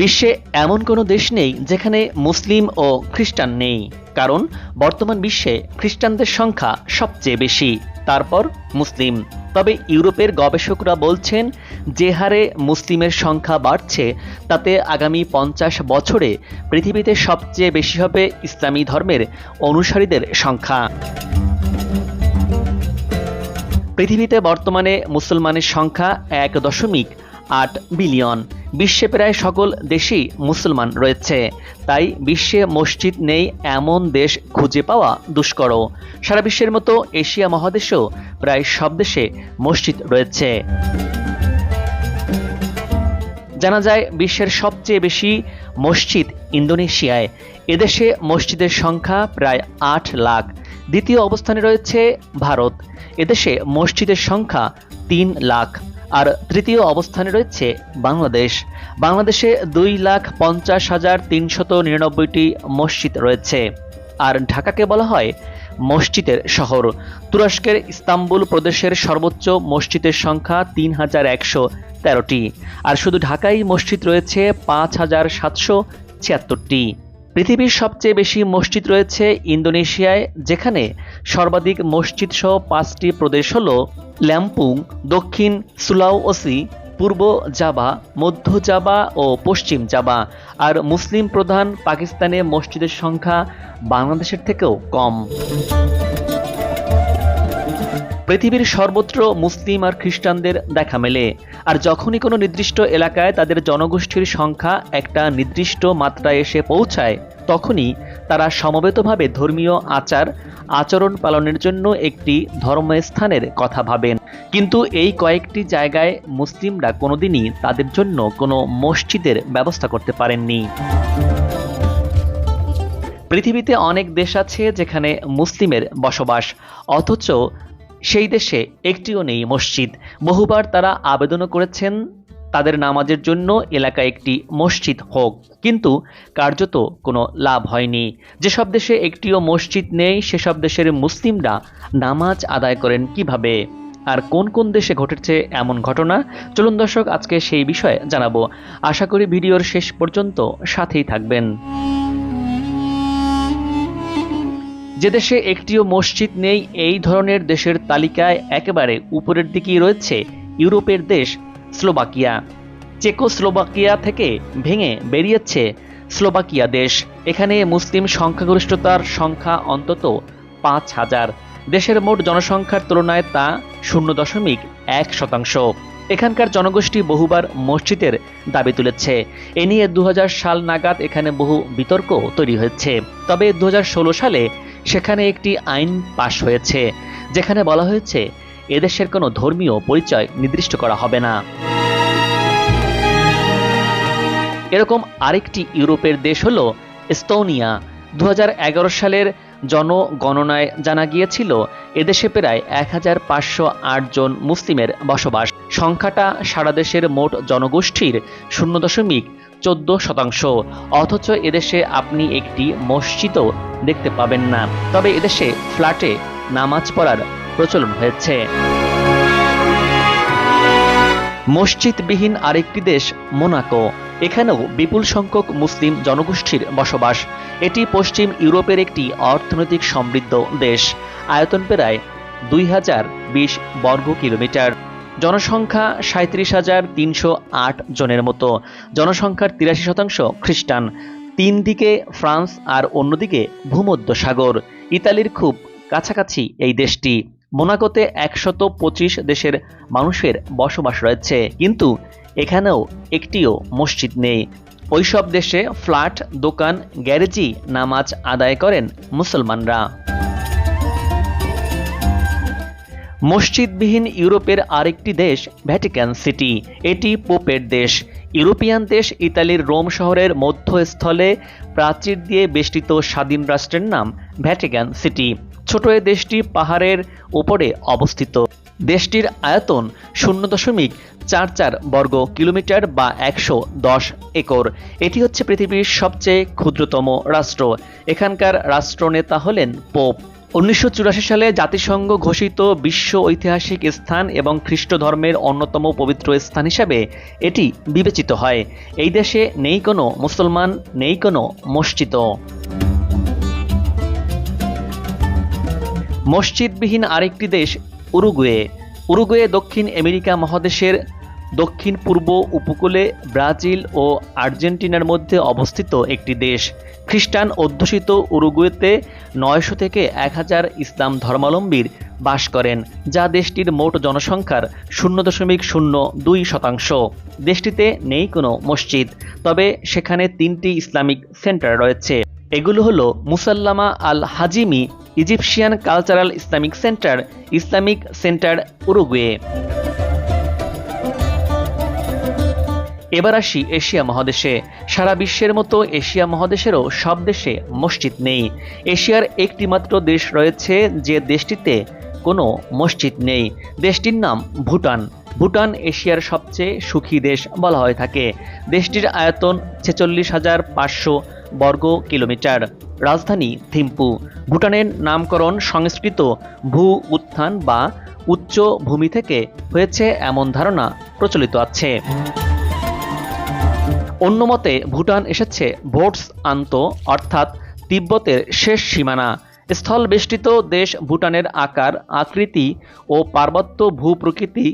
বিশ্বে এমন কোনো দেশ নেই যেখানে মুসলিম ও খ্রিস্টান নেই, কারণ বর্তমান বিশ্বে খ্রিস্টানদের সংখ্যা সবচেয়ে বেশি, তারপর মুসলিম। তবে ইউরোপের গবেষকরা বলছেন, যে হারে মুসলিমের সংখ্যা বাড়ছে, তাতে আগামী পঞ্চাশ বছরে পৃথিবীতে সবচেয়ে বেশি হবে ইসলামী ধর্মের অনুসারীদের সংখ্যা। পৃথিবীতে বর্তমানে মুসলমানের সংখ্যা এক দশমিক আট বিলিয়ন। বিশ্বে প্রায় সকল দেশেই মুসলমান রয়েছে। তাই বিশ্বে মসজিদ নেই, এমন দেশ খুঁজে পাওয়া দুষ্কর। সারা বিশ্বের মতো এশিয়া মহাদেশেও প্রায় সব দেশে মসজিদ রয়েছে। জানা যায়, বিশ্বের সবচেয়ে বেশি মসজিদ ইন্দোনেশিয়ায়। এদেশে মসজিদের সংখ্যা প্রায় আট লাখ। দ্বিতীয় অবস্থানে রয়েছে ভারত। এদেশে মসজিদের সংখ্যা তিন লাখ। আর তৃতীয় অবস্থানে রয়েছে বাংলাদেশ। বাংলাদেশে দুই লাখ পঞ্চাশ হাজার তিনশত নিরানব্বইটি মসজিদ রয়েছে। আর ঢাকাকে বলা হয় মসজিদের শহর। তুরস্কের ইস্তাম্বুল প্রদেশের সর্বোচ্চ মসজিদের সংখ্যা তিন হাজার একশো তেরোটি। আর শুধু ঢাকাই মসজিদ রয়েছে পাঁচ হাজার সাতশো ছিয়াত্তরটি। পৃথিবীর সবচেয়ে বেশি মসজিদ রয়েছে ইন্দোনেশিয়ায়, যেখানে সর্বাধিক মসজিদ সহ পাঁচটি প্রদেশ হল ল্যাম্পুং, দক্ষিণ সুলাওসি পূর্ব জাবা, মধ্য জাবা ও পশ্চিম জাবা। আর মুসলিম প্রধান পাকিস্তানে মসজিদের সংখ্যা বাংলাদেশের থেকেও কম। পৃথিবীর সর্বত্র মুসলিম আর খ্রিস্টানদের দেখা মেলে। আর যখনই কোনো নির্দিষ্ট এলাকায় তাদের জনগোষ্ঠীর সংখ্যা একটা নির্দিষ্ট মাত্রায় এসে পৌঁছায়, তখনই তারা সমবেতভাবে ধর্মীয় আচার, আচরণ পালনের জন্য একটি ধর্মস্থানের কথা ভাবেন। কিন্তু এই কয়েকটি জায়গায় মুসলিমরা কোনোদিনই তাদের জন্য কোনো মসজিদের ব্যবস্থা করতে পারেননি। পৃথিবীতে অনেক দেশ আছে যেখানে মুসলিমের বসবাস, অথচ সেই দেশে একটিও নেই মসজিদ। বহুবার তারা আবেদনও করেছেন তাদের নামাজের জন্য এলাকায় একটি মসজিদ হোক। কিন্তু কার্যত কোনো লাভ হয়নি। যেসব দেশে একটিও মসজিদ নেই, সেসব দেশের মুসলিমরা নামাজ আদায় করেন কীভাবে? আর কোন কোন দেশে ঘটেছে এমন ঘটনা? চলুন দর্শক, আজকে সেই বিষয়ে জানাব। আশা করি ভিডিওর শেষ পর্যন্ত সাথেই থাকবেন। যে দেশে একটিও মসজিদ নেই, এই ধরনের দেশের তালিকায় একেবারে উপরের দিকেই রয়েছে ইউরোপের দেশ স্লোভাকিয়া। চেকোস্লোভাকিয়া থেকে ভেঙে বেরিয়েছে স্লোভাকিয়া দেশ। এখানে মুসলিম সংখ্যাগরিষ্ঠতার সংখ্যা অন্তত পাঁচ হাজার। দেশের মোট জনসংখ্যার তুলনায় তা শূন্য দশমিক এক শতাংশ। এখানকার জনগোষ্ঠী বহুবার মসজিদের দাবি তুলেছে। এ নিয়ে দু হাজার সাল নাগাদ এখানে বহু বিতর্ক তৈরি হয়েছে। তবে দু হাজার ষোলো সালে সেখানে একটি আইন পাশ হয়েছে, যেখানে বলা হয়েছে, এদেশের কোনো ধর্মীয় পরিচয় নির্দিষ্ট করা হবে না। এরকম আরেকটি ইউরোপের দেশ হল এস্তোনিয়া। দু হাজার এগারো সালের জনগণনায় জানা গিয়েছিল, এদেশে প্রায় এক হাজার পাঁচশো আট জন মুসলিমের বসবাস। সংখ্যাটা সারা দেশের মোট জনগোষ্ঠীর শূন্য দশমিক চোদ্দ শতাংশ। অথচ এদেশে আপনি একটি মসজিদও দেখতে পাবেন না। তবে এদেশে ফ্ল্যাটে নামাজ পড়ার প্রচলন হয়েছে। মসজিদবিহীন আরেকটি দেশ, মোনাকো। এখানেও বিপুল সংখ্যক মুসলিম জনগোষ্ঠীর বসবাস। এটি পশ্চিম ইউরোপের একটি অর্থনৈতিক সমৃদ্ধ দেশ। আয়তন প্রায় দুই হাজার বিশ বর্গ কিলোমিটার জনসংখ্যা সাঁত্রিশ হাজার তিনশো আট জনের মতো। জনসংখ্যার তিরাশি শতাংশ খ্রিস্টান। তিন দিকে ফ্রান্স আর অন্যদিকে ভূমধ্য সাগর ইতালির খুব কাছাকাছি এই দেশটি। মোনাকোতে একশত পঁচিশ দেশের মানুষের বসবাস রয়েছে। কিন্তু এখানেও একটিও মসজিদ নেই। ওইসব দেশে ফ্ল্যাট, দোকান গ্যারেজি নামাজ আদায় করেন মুসলমানরা। মসজিদবিহীন ইউরোপের আরেকটি দেশ ভ্যাটিক্যান সিটি। এটি পোপের দেশ। ইউরোপিয়ান দেশ ইতালির রোম শহরের মধ্যস্থলে প্রাচীর দিয়ে বেষ্টিত স্বাধীন রাষ্ট্রের নাম ভ্যাটিক্যান সিটি। ছোট এ দেশটি পাহাড়ের ওপরে অবস্থিত। দেশটির আয়তন শূন্য দশমিক চার চার বর্গ কিলোমিটার বা একশো দশ একর। এটি হচ্ছে পৃথিবীর সবচেয়ে ক্ষুদ্রতম রাষ্ট্র। এখানকার রাষ্ট্রনেতা হলেন পোপ। উনিশশো চুরাশি সালে জাতিসংঘ ঘোষিত বিশ্ব ঐতিহাসিক স্থান এবং খ্রিস্ট ধর্মের অন্যতম পবিত্র স্থান হিসাবে এটি বিবেচিত হয়। এই দেশে নেই কোনো মুসলমান, নেই কোনো মসজিদও মসজিদবিহীন আরেকটি দেশ উরুগুয়ে। উরুগুয়ে দক্ষিণ আমেরিকা মহাদেশের দক্ষিণ পূর্ব উপকূলে ব্রাজিল ও আর্জেন্টিনার মধ্যে অবস্থিত একটি দেশ। খ্রিস্টান অধ্যুষিত উরুগুয়েতে নয়শো থেকে এক হাজার ইসলাম ধর্মাবলম্বীর বাস করেন, যা দেশটির মোট জনসংখ্যার শূন্য দশমিক শূন্য দুই শতাংশ। দেশটিতে নেই কোনো মসজিদ, তবে সেখানে তিনটি ইসলামিক সেন্টার রয়েছে। এগুলো হলো Musallama Al Hazimi Egyptian cultural Islamic centre Islamic centre Uruguay. এবার আসি এশিয়া মহাদেশে। সারা বিশ্বের মতো এশিয়া মহাদেশেরও সব দেশে মসজিদ নেই। এশিয়ার একটি মাত্র দেশ রয়েছে যে দেশটিতে কোনো মসজিদ নেই। দেশটির নাম ভুটান। ভুটান এশিয়ার সবচেয়ে সুখী দেশ বলা হয়ে থাকে। দেশটির আয়তন ছেচল্লিশ হাজার পাঁচশো বর্গ কিলোমিটার। রাজধানী থিম্পু। ভুটানের নামকরণ সংস্কৃত ভূ উত্থান বা উচ্চ ভূমি থেকে হয়েছে এমন ধারণা প্রচলিত আছে। অন্য মতে, ভুটান এসেছে ভোটস আন্ত, অর্থাৎ তিব্বতের শেষ সীমানা। স্থল বেষ্টিত দেশ ভুটানের আকার, আকৃতি ও পার্বত্য ভূপ্রকৃতি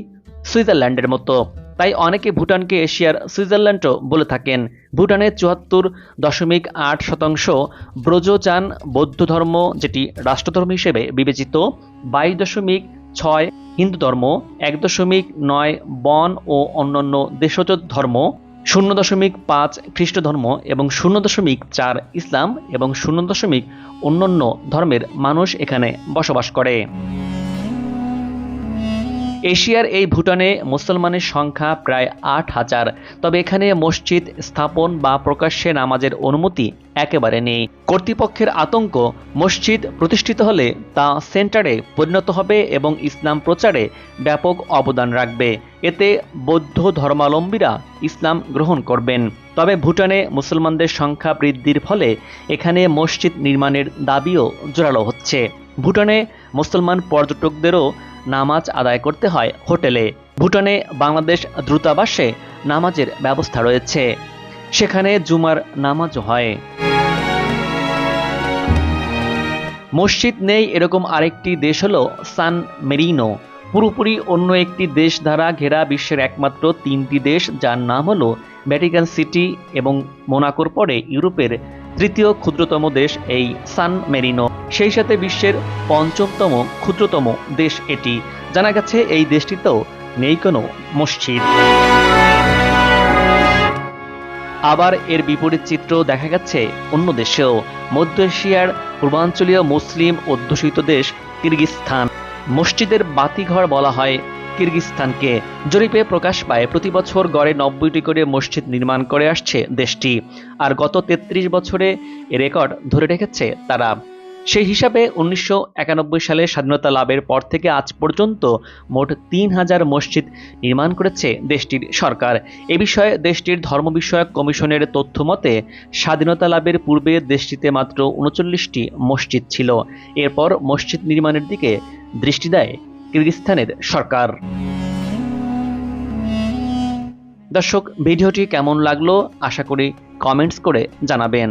সুইজারল্যান্ডের মতো। তাই অনেকে ভুটানকে এশিয়ার সুইজারল্যান্ডও বলে থাকেন। ভুটানে চুয়াত্তর দশমিক আট শতাংশ ব্রজচান বৌদ্ধ ধর্ম, যেটি রাষ্ট্রধর্ম হিসেবে বিবেচিত, বাইশ দশমিক ছয় হিন্দু ধর্ম, এক দশমিক নয় বন ও অন্যান্য দেশজ ধর্ম শূন্য দশমিক পাঁচ খ্রিস্ট ধর্ম এবং শূন্য দশমিক চার ইসলাম এবং শূন্য দশমিক অন্যান্য ধর্মের মানুষ এখানে বসবাস করে। এশিয়ার এই ভুটানে মুসলমানের সংখ্যা প্রায় আট হাজার। তবে এখানে মসজিদ স্থাপন বা প্রকাশ্যে নামাজের অনুমতি একেবারে নেই। কর্তৃপক্ষের আতঙ্ক, মসজিদ প্রতিষ্ঠিত হলে তা সেন্টারে পরিণত হবে এবং ইসলাম প্রচারে ব্যাপক অবদান রাখবে। এতে বৌদ্ধ ধর্মাবলম্বীরা ইসলাম গ্রহণ করবেন। তবে ভুটানে মুসলমানদের সংখ্যা বৃদ্ধির ফলে এখানে মসজিদ নির্মাণের দাবিও জোরালো হচ্ছে। ভুটানে মুসলমান পর্যটকদেরও নামাজ আদায় করতে হয় হোটেলে। ভুটানে বাংলাদেশ দূতাবাসে নামাজের ব্যবস্থা রয়েছে। সেখানে জুমার নামাজও হয়। মসজিদ নেই এরকম আরেকটি দেশ হলো সান মেরিনো। পুরোপুরি অন্য একটি দেশ দ্বারা ঘেরা বিশ্বের একমাত্র তিনটি দেশ, যার নাম হলো ভ্যাটিকান সিটি এবং মোনাকোর পরে ইউরোপের তৃতীয় ক্ষুদ্রতম দেশ এই সান মেরিনো। সেই সাথে বিশ্বের পঞ্চমতম ক্ষুদ্রতম দেশ এটি। জানা গেছে এই দেশটিতেও নেই কোনো মসজিদ। আবার এর বিপরীত চিত্র দেখা গেছে অন্য দেশেও। মধ্য এশিয়ার পূর্বাঞ্চলীয় মুসলিম অধ্যুষিত দেশ কিরগিস্তান মসজিদের বাতিঘর বলা হয় কিরগিস্তানকে জরিপে প্রকাশ পায়, প্রতি বছর গড়ে নব্বইটি করে মসজিদ নির্মাণ করে আসছে দেশটি। আর গত তেত্রিশ বছরে এ রেকর্ড ধরে রেখেছে তারা। সেই হিসাবে উনিশশো একানব্বই সালে স্বাধীনতা লাভের পর থেকে আজ পর্যন্ত মোট তিন হাজার মসজিদ নির্মাণ করেছে দেশটির সরকার। এ বিষয়ে দেশটির ধর্ম বিষয়ক কমিশনের তথ্য মতে, স্বাধীনতা লাভের পূর্বে দেশটিতে মাত্র উনচল্লিশটি মসজিদ ছিল। এরপর মসজিদ নির্মাণের দিকে দৃষ্টি দেয় কিরগিস্তানের সরকার। দর্শক ভিডিওটি কেমন লাগল আশা করি কমেন্টস করে জানাবেন।